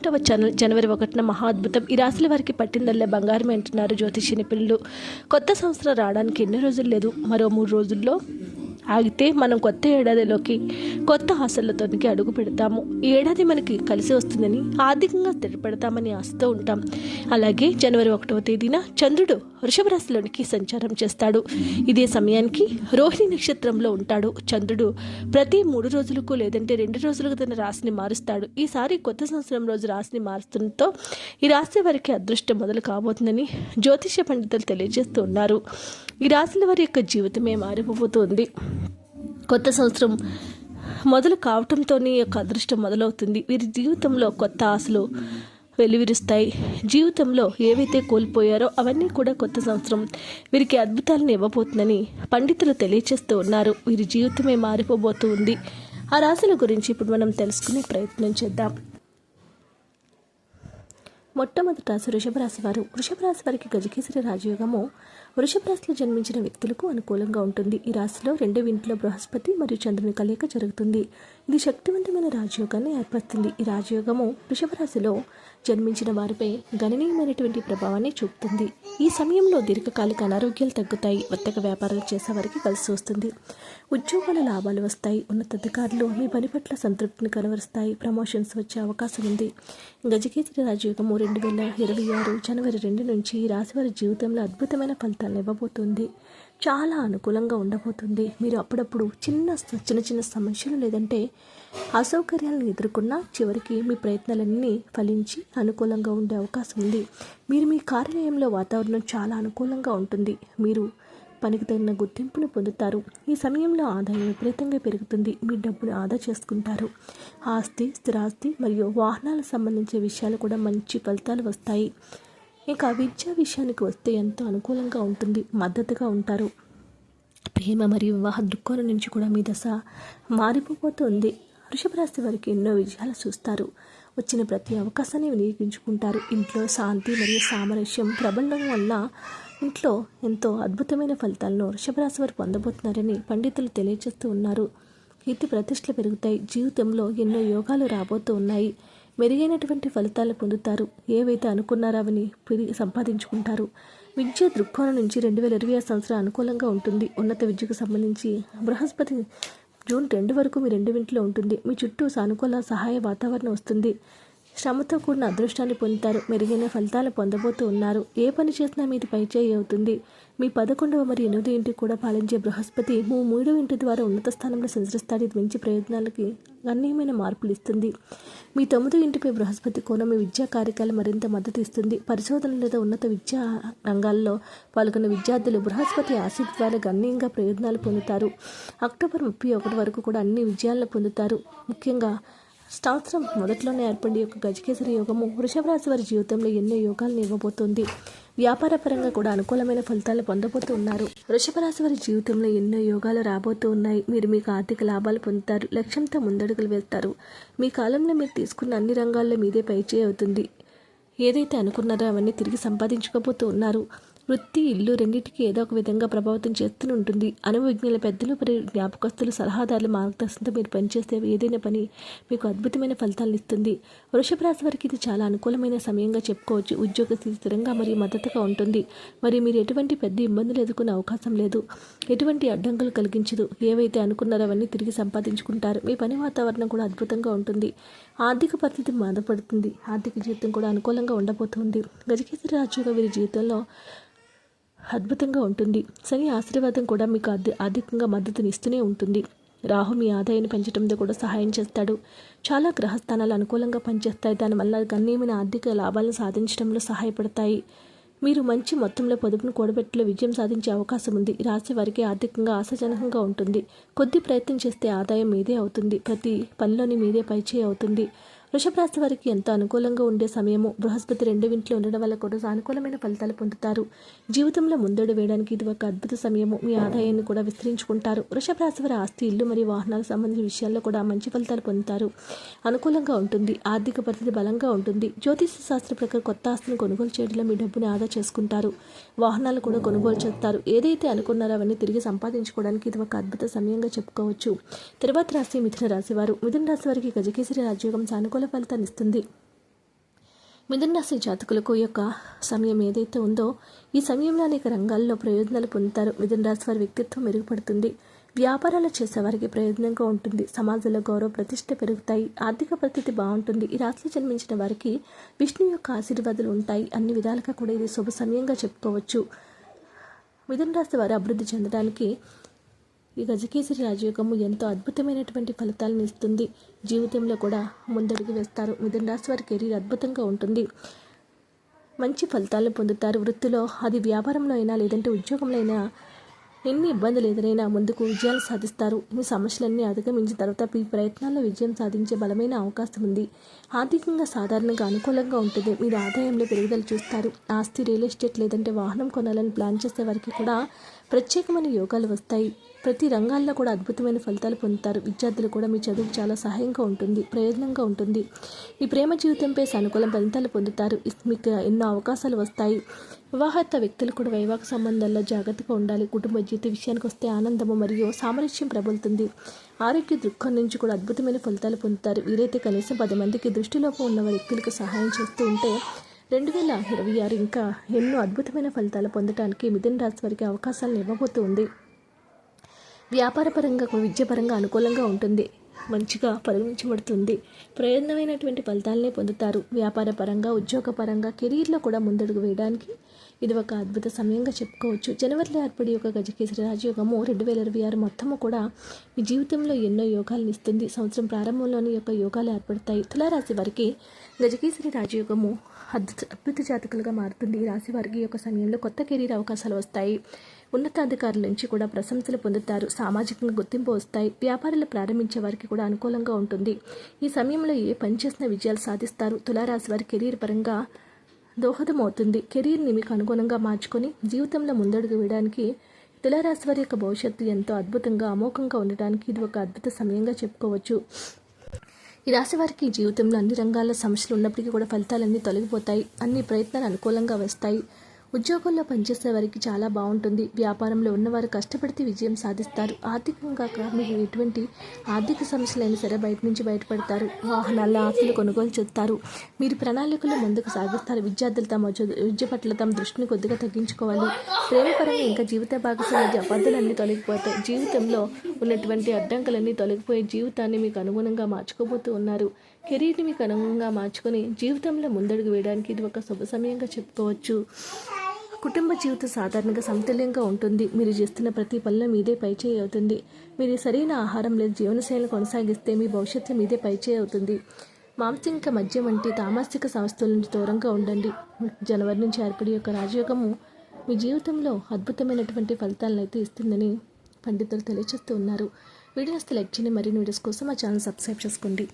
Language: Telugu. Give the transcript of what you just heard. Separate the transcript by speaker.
Speaker 1: ఒకటవ జనవరి ఒకటిన మహా అద్భుతం ఈ రాశుల వారికి పట్టిందల్లే బంగారం అంటున్నారు జ్యోతిషి నిపుణులు కొత్త సంవత్సరం రావడానికి ఎన్ని రోజులు లేదు. మరో మూడు రోజుల్లో ఆగితే మనం కొత్త ఏడాదిలోకి కొత్త ఆశలతోనికి అడుగు పెడతాము. ఈ ఏడాది మనకి కలిసి వస్తుందని ఆర్థికంగా స్థిరపడతామని ఆశతో ఉంటాం. అలాగే జనవరి ఒకటవ తేదీన చంద్రుడు వృషభ రాశిలోనికి సంచారం చేస్తాడు. ఇదే సమయానికి రోహిణి నక్షత్రంలో ఉంటాడు. చంద్రుడు ప్రతి మూడు రోజులకు లేదంటే రెండు రోజులకు తన రాశిని మారుస్తాడు. ఈసారి కొత్త సంవత్సరం రోజు రాశిని మారుస్తుండటంతో ఈ రాశి వారికి అదృష్టం మొదలు కాబోతుందని జ్యోతిష పండితులు తెలియజేస్తూ ఉన్నారు. ఈ రాశుల వారి యొక్క జీవితమే మారిపోతుంది కొత్త సంవత్సరం మొదలు కావటంతోనే యొక్క అదృష్టం మొదలవుతుంది. వీరి జీవితంలో కొత్త ఆశలు వెలువిరుస్తాయి. జీవితంలో ఏవైతే కోల్పోయారో అవన్నీ కూడా కొత్త సంవత్సరం వీరికి అద్భుతాలను ఇవ్వబోతుందని పండితులు తెలియచేస్తూ ఉన్నారు. వీరి జీవితమే మారిపోబోతూ ఉంది ఆ రాశుల గురించి ఇప్పుడు మనం తెలుసుకునే ప్రయత్నం చేద్దాం. మొట్టమొదటి రాశి వృషభ రాశి వారు. వృషభ రాశి వారికి గజకేసరి రాజయోగము వృషభ రాశిలో జన్మించిన వ్యక్తులకు అనుకూలంగా ఉంటుంది. ఈ రాశిలో రెండవ ఇంట్లో బృహస్పతి మరియు చంద్రుని కలయిక జరుగుతుంది. ఇది శక్తివంతమైన రాజయోగాన్ని ఏర్పరుస్తుంది. ఈ రాజయోగము వృషభ రాశిలో జన్మించిన వారిపై గణనీయమైనటువంటి ప్రభావాన్ని చూపుతుంది. ఈ సమయంలో దీర్ఘకాలిక అనారోగ్యాలు తగ్గుతాయి. వర్తక వ్యాపారాలు చేసే వారికి కలిసి వస్తుంది. ఉద్యోగాల లాభాలు వస్తాయి. ఉన్నతాధికారులు మీ పని పట్ల సంతృప్తిని కనవరుస్తాయి ప్రమోషన్స్ వచ్చే అవకాశం ఉంది. గజకేసరి రాజయోగము రెండు వేల ఇరవై ఆరు జనవరి రెండు నుంచి ఈ రాశివారి జీవితంలో అద్భుతమైన ఫలితాలు ఇవ్వబోతుంది చాలా అనుకూలంగా ఉండబోతుంది. మీరు అప్పుడప్పుడు చిన్న చిన్న చిన్న సమస్యలు లేదంటే అసౌకర్యాలను ఎదుర్కొన్నా చివరికి మీ ప్రయత్నాలన్నీ ఫలించి అనుకూలంగా ఉండే అవకాశం ఉంది. మీరు మీ కార్యాలయంలో వాతావరణం చాలా అనుకూలంగా ఉంటుంది. మీరు పనికి తగిన గుర్తింపును పొందుతారు. ఈ సమయంలో ఆదాయం విపరీతంగా పెరుగుతుంది. మీ డబ్బును ఆదా చేసుకుంటారు. ఆస్తి స్థిరాస్తి మరియు వాహనాలకు సంబంధించిన విషయాలు కూడా మంచి ఫలితాలు వస్తాయి. ఇంకా విద్యా విషయానికి వస్తే ఎంతో అనుకూలంగా ఉంటుంది మద్దతుగా ఉంటారు. ప్రేమ మరియు వివాహ దృక్కోణం నుంచి కూడా మీ దశ మారిపోతుంది. వృషభ రాశి వారికి ఎన్నో విజయాలు చూస్తారు. వచ్చిన ప్రతి అవకాశాన్ని వినియోగించుకుంటారు. ఇంట్లో శాంతి మరియు సామరస్యం ప్రబలడం వల్ల ఇంట్లో ఎంతో అద్భుతమైన ఫలితాలను వృషభరాశి వారు పొందబోతున్నారని పండితులు తెలియజేస్తూ ఉన్నారు. కీర్తి ప్రతిష్టలు పెరుగుతాయి. జీవితంలో ఎన్నో యోగాలు రాబోతూ ఉన్నాయి. మెరుగైనటువంటి ఫలితాలు పొందుతారు. ఏవైతే అనుకున్నారో అవని సంపాదించుకుంటారు. విద్య దృక్కోణం నుంచి రెండు వేల ఇరవై సంవత్సరం అనుకూలంగా ఉంటుంది. ఉన్నత విద్యకు సంబంధించి బృహస్పతి జూన్ రెండు వరకు మీ రెండు ఇంట్లో ఉంటుంది. మీ చుట్టూ సానుకూల సహాయ వాతావరణం వస్తుంది. శ్రమతో కూడిన అదృష్టాన్ని పొందుతారు. మెరుగైన ఫలితాలు పొందబోతూ ఉన్నారు. ఏ పని చేసినా మీది పైచేయి అవుతుంది. మీ పదకొండవ మరియు ఎనిమిది ఇంటికి కూడా పాలించే బృహస్పతి మీ మూడవ ఇంటి ద్వారా ఉన్నత స్థానంలో సంచరిస్తాడు. ఇది మంచి ప్రయోజనాలకి గణనీయమైన మార్పులు ఇస్తుంది. మీ తొమ్మిదో ఇంటిపై బృహస్పతి కోణం మీ విద్యా కార్యక్రమాలు మరింత మద్దతు ఇస్తుంది. పరిశోధన లేదా ఉన్నత విద్యా రంగాల్లో పాల్గొన్న విద్యార్థులు బృహస్పతి ఆశీర్ ద్వారా గణనీయంగా ప్రయోజనాలు పొందుతారు. అక్టోబర్ ముప్పై ఒకటి వరకు కూడా అన్ని విజయాలను పొందుతారు. ముఖ్యంగా సంవత్సరం మొదట్లోనే ఏర్పడి యొక్క గజకేసరి యోగము వృషభ రాశి వారి జీవితంలో ఎన్నో యోగాలను ఇవ్వబోతోంది. వ్యాపార పరంగా కూడా అనుకూలమైన ఫలితాలు పొందబోతూ ఉన్నారు. వృషభ రాశి వారి జీవితంలో ఎన్నో యోగాలు రాబోతూ ఉన్నాయి. మీరు మీకు ఆర్థిక లాభాలు పొందుతారు. లక్ష్యంతో ముందడుగులు వెళ్తారు మీ కాలంలో మీరు తీసుకున్న అన్ని రంగాల్లో మీదే పైచే అవుతుంది. ఏదైతే అనుకున్నారో అవన్నీ తిరిగి సంపాదించుకోబోతూ ఉన్నారు. వృత్తి ఇల్లు రెండింటికి ఏదో ఒక విధంగా ప్రభావితం చేస్తూనే ఉంటుంది. అనుభవజ్ఞుల పెద్దలు మరియు జ్ఞాపకస్తులు సలహాదారుల మార్గదర్శనంతో మీరు పనిచేస్తే ఏదైనా పని మీకు అద్భుతమైన ఫలితాలను ఇస్తుంది. వృషభ రాశి వారికి ఇది చాలా అనుకూలమైన సమయంగా చెప్పుకోవచ్చు. ఉద్యోగ స్థితి స్థిరంగా మరియు మద్దతుగా ఉంటుంది. మరియు మీరు ఎటువంటి పెద్ద ఇబ్బందులు ఎదుర్కొనే అవకాశం లేదు. ఎటువంటి అడ్డంకులు కలిగించదు. ఏవైతే అనుకున్నారో అవన్నీ తిరిగి సంపాదించుకుంటారు. మీ పని వాతావరణం కూడా అద్భుతంగా ఉంటుంది. ఆర్థిక పరిస్థితి బాధపడుతుంది. ఆర్థిక జీవితం కూడా అనుకూలంగా ఉండబోతుంది. గజకేసరి రాజుగా వీరి జీవితంలో అద్భుతంగా ఉంటుంది. శని ఆశీర్వాదం కూడా మీకు ఆర్థి ఆర్థికంగా మద్దతుని ఇస్తూనే ఉంటుంది. రాహు మీ ఆదాయాన్ని పెంచడంలో కూడా సహాయం చేస్తాడు. చాలా గ్రహస్థానాలు అనుకూలంగా పనిచేస్తాయి. దానివల్ల గణనీయమైన ఆర్థిక లాభాలను సాధించడంలో సహాయపడతాయి. మీరు మంచి మొత్తంలో పొదుపును కూడబెట్టలో విజయం సాధించే అవకాశం ఉంది. రాసే రాశి వారికి ఆర్థికంగా ఆశాజనకంగా ఉంటుంది. కొద్ది ప్రయత్నం చేస్తే ఆదాయం మీదే అవుతుంది. ప్రతి పనిలోని మీదే పరిచయం అవుతుంది. వృషభ రాశి వారికి ఎంతో అనుకూలంగా ఉండే సమయము బృహస్పతి రెండు ఇంట్లో ఉండడం వల్ల కూడా సానుకూలమైన ఫలితాలు పొందుతారు. జీవితంలో ముందడు వేయడానికి ఇది ఒక అద్భుత సమయము మీ ఆదాయాన్ని కూడా విస్తరించుకుంటారు. వృషభ రాశి వారి ఆస్తి ఇల్లు మరియు వాహనాలకు సంబంధించిన విషయాల్లో కూడా మంచి ఫలితాలు పొందుతారు. అనుకూలంగా ఉంటుంది. ఆర్థిక పరిస్థితి బలంగా ఉంటుంది. జ్యోతిష శాస్త్ర ప్రకారం కొత్త ఆస్తిని కొనుగోలు చేయడంలో మీ డబ్బుని ఆదా చేసుకుంటారు. వాహనాలు కూడా కొనుగోలు చేస్తారు. ఏదైతే అనుకున్నారో అవన్నీ తిరిగి సంపాదించుకోవడానికి ఇది ఒక అద్భుత సమయంగా చెప్పుకోవచ్చు. తర్వాత రాశి మిథున రాశి వారు. మిథున రాశి వారికి గజకేసరి రాజయోగం సానుకూల ఫలితాన్ని ఇస్తుంది. మిథున రాశి జాతకులకు యొక్క సమయం ఏదైతే ఉందో ఈ సమయంలో అనేక రంగాల్లో ప్రయోజనాలు పొందుతారు. మిథున రాశి వారి వ్యక్తిత్వం మెరుగుపడుతుంది. వ్యాపారాలు చేసేవారికి ప్రయోజనంగా ఉంటుంది. సమాజంలో గౌరవ ప్రతిష్ట పెరుగుతాయి. ఆర్థిక పరిస్థితి బాగుంటుంది. ఈ రాశిలో జన్మించిన వారికి విష్ణు యొక్క ఆశీర్వాదాలు ఉంటాయి. అన్ని విధాలుగా కూడా ఇది శుభ సమయంగా చెప్పుకోవచ్చు. మిథున రాశి వారు అభివృద్ధి చెందడానికి ఈ గజకేసరి రాజయోగము ఎంతో అద్భుతమైనటువంటి ఫలితాలను ఇస్తుంది. జీవితంలో కూడా ముందడుగు వేస్తారు. మిథున రాశి వారి కెరీర్ అద్భుతంగా ఉంటుంది. మంచి ఫలితాలను పొందుతారు. వృత్తిలో అది వ్యాపారంలో అయినా లేదంటే ఉద్యోగంలో అయినా ఎన్ని ఇబ్బందులు ఎదురైనా ముందుకు విజయాలు సాధిస్తారు. మీ సమస్యలన్నీ అధిగమించిన తర్వాత ఈ ప్రయత్నాల్లో విజయం సాధించే బలమైన అవకాశం ఉంది. ఆర్థికంగా సాధారణంగా అనుకూలంగా ఉంటుంది. మీరు ఆదాయంలో పెరుగుదల చూస్తారు. ఆస్తి రియల్ ఎస్టేట్ లేదంటే వాహనం కొనాలని ప్లాన్ చేసే వారికి కూడా ప్రత్యేకమైన యోగాలు వస్తాయి. ప్రతి రంగాల్లో కూడా అద్భుతమైన ఫలితాలు పొందుతారు. విద్యార్థులు కూడా మీ చదువుకు చాలా సహాయంగా ఉంటుంది ప్రయోజనంగా ఉంటుంది. మీ ప్రేమ జీవితంపై సానుకూల ఫలితాలు పొందుతారు. మీకు ఎన్నో అవకాశాలు వస్తాయి. వివాహత వ్యక్తులు కూడా వైవాహిక సంబంధాల్లో జాగ్రత్తగా ఉండాలి. కుటుంబ జీవిత విషయానికి వస్తే ఆనందము మరియు సామరస్యం ప్రబలుతుంది. ఆరోగ్య దృక్కోణం నుంచి కూడా అద్భుతమైన ఫలితాలు పొందుతారు. వీరైతే కనీసం పది మందికి దృష్టిలోపం ఉన్న వ్యక్తులకు సహాయం చేస్తూ ఉంటే రెండు వేల ఇరవై ఆరు ఇంకా ఎన్నో అద్భుతమైన ఫలితాలు పొందడానికి మిథున రాశి వారికి అవకాశాలను ఇవ్వబోతుంది. వ్యాపారపరంగా విద్యపరంగా అనుకూలంగా ఉంటుంది. మంచిగా పరిగణించబడుతుంది. ప్రయోజనమైనటువంటి ఫలితాలనే పొందుతారు. వ్యాపార పరంగా ఉద్యోగపరంగా కెరీర్లో కూడా ముందడుగు వేయడానికి ఇది ఒక అద్భుత సమయంగా చెప్పుకోవచ్చు. జనవరిలో ఏర్పడి ఒక గజకేసరి రాజయోగము రెండు వేల ఇరవై ఆరు మొత్తము కూడా మీ జీవితంలో ఎన్నో యోగాలను ఇస్తుంది. సంవత్సరం ప్రారంభంలోని యొక్క యోగాలు ఏర్పడతాయి. తులారాశి వారికి గజకేసరి రాజయోగము అద్భుత అద్భుత జాతకులుగా మారుతుంది. ఈ రాశి వారికి యొక్క సమయంలో కొత్త కెరీర్ అవకాశాలు వస్తాయి. ఉన్నతాధికారుల నుంచి కూడా ప్రశంసలు పొందుతారు. సామాజికంగా గుర్తింపు వస్తాయి. వ్యాపారాలు ప్రారంభించే వారికి కూడా అనుకూలంగా ఉంటుంది. ఈ సమయంలో ఏ పని చేసిన విజయాలు సాధిస్తారు. తులారాశి వారి కెరీర్ పరంగా దోహదమవుతుంది. కెరీర్ని మీకు అనుగుణంగా మార్చుకొని జీవితంలో ముందడుగు వేయడానికి తులారాశి వారి యొక్క భవిష్యత్తు ఎంతో అద్భుతంగా అమోఘంగా ఉండడానికి ఇది ఒక అద్భుత సమయంగా చెప్పుకోవచ్చు. ఈ రాశి వారికి జీవితంలో అన్ని రంగాల్లో సమస్యలు ఉన్నప్పటికీ కూడా ఫలితాలన్నీ తొలగిపోతాయి. అన్ని ప్రయత్నాలు అనుకూలంగా వస్తాయి. ఉద్యోగంలో పనిచేసే వారికి చాలా బాగుంటుంది. వ్యాపారంలో ఉన్నవారు కష్టపడితే విజయం సాధిస్తారు. ఆర్థికంగా మీకు ఎటువంటి ఆర్థిక సమస్యలైనా సరే బయట నుంచి బయటపడతారు. వాహనాల ఆస్తులు కొనుగోలు చేస్తారు. మీరు ప్రణాళికలు ముందుకు సాగిస్తారు. విద్యార్థులు తమ విద్య పట్ల తమ దృష్టిని కొద్దిగా తగ్గించుకోవాలి. ప్రేమపరంగా ఇంకా జీవిత భాగస్వామి అబద్ధాలన్నీ తొలగిపోతాయి. జీవితంలో ఉన్నటువంటి అడ్డంకులన్నీ తొలగిపోయే జీవితాన్ని మీకు అనుగుణంగా మార్చుకోబోతూ ఉన్నారు. కెరీర్ని మీకు అనుగుణంగా మార్చుకొని జీవితంలో ముందడుగు వేయడానికి ఇది ఒక శుభ సమయంగా చెప్పుకోవచ్చు. కుటుంబ జీవితం సాధారణంగా సమతుల్యంగా ఉంటుంది. మీరు చేస్తున్న ప్రతి పనిలో మీదే పైచేయి అవుతుంది. మీరు సరైన ఆహారం లేదా జీవనశైలిని కొనసాగిస్తే మీ భవిష్యత్తు మీదే పైచేయి అవుతుంది. మాంసిక మద్యం వంటి తామసిక సంస్థల నుంచి దూరంగా ఉండండి. జనవరి నుంచి ఏర్పడి యొక్క రాజయోగము మీ జీవితంలో అద్భుతమైనటువంటి ఫలితాలను అయితే ఇస్తుందని పండితులు తెలియజేస్తూ ఉన్నారు. వీడియోస్ లైక్ చేయండి. మరిన్ని వీడియోస్ కోసం మా ఛానల్ సబ్స్క్రైబ్ చేసుకోండి.